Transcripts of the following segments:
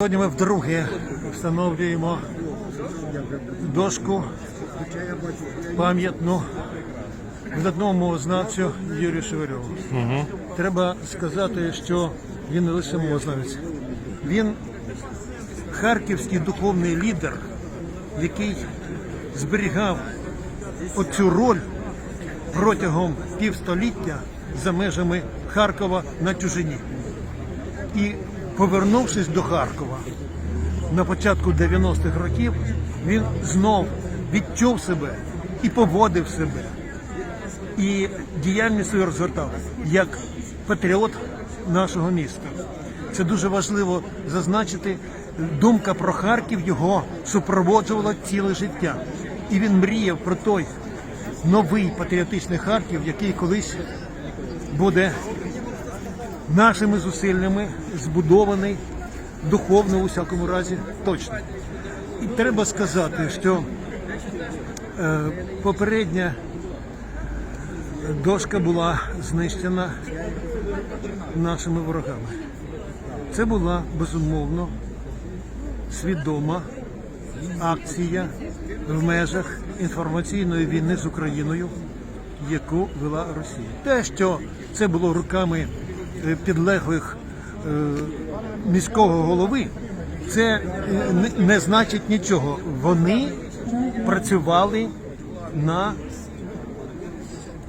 Сьогодні ми вдруге встановлюємо дошку пам'ятну видатному мовознавцю Юрію Шевельову. Треба сказати, що він не лише мовознавець, він харківський духовний лідер, який зберігав оцю роль протягом півстоліття за межами Харкова на чужині. І повернувшись до Харкова на початку 90-х років, він знов відчув себе і поводив себе, і діяльність свою розгортав як патріот нашого міста. Це дуже важливо зазначити. Думка про Харків його супроводжувала ціле життя. І він мріяв про той новий патріотичний Харків, який колись буде нашими зусиллями збудований духовно у всякому разі точно. І треба сказати, що е, попередня дошка була знищена нашими ворогами. Це була безумовно свідома акція в межах інформаційної війни з Україною, яку вела Росія. Те, що це було руками підлеглих е, міського голови, це е, не- значить нічого. Вони працювали на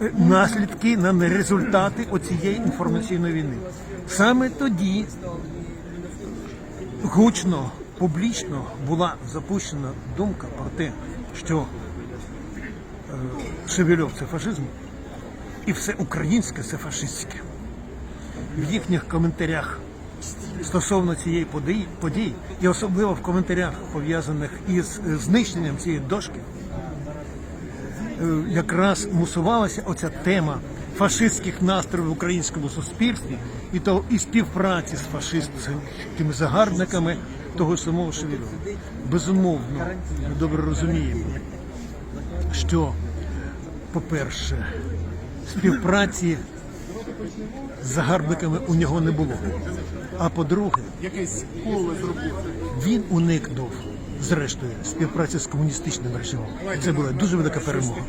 е, наслідки, на результати оцієї інформаційної війни. Саме тоді гучно, публічно була запущена думка про те, що е, Шевельов це фашизм, і все українське це фашистське. В їхніх коментарях стосовно цієї події, події, і особливо в коментарях, пов'язаних із е, знищенням цієї дошки, е, якраз мусувалася оця тема фашистських настроїв в українському суспільстві і то і співпраці з фашистськими загарбниками того самого Шевельова. Безумовно, ми добре розуміємо, що, по-перше, співпраці загарбниками у нього не було. А по-друге, він уникнув, зрештою, співпраці з комуністичним режимом. Це була дуже велика перемога.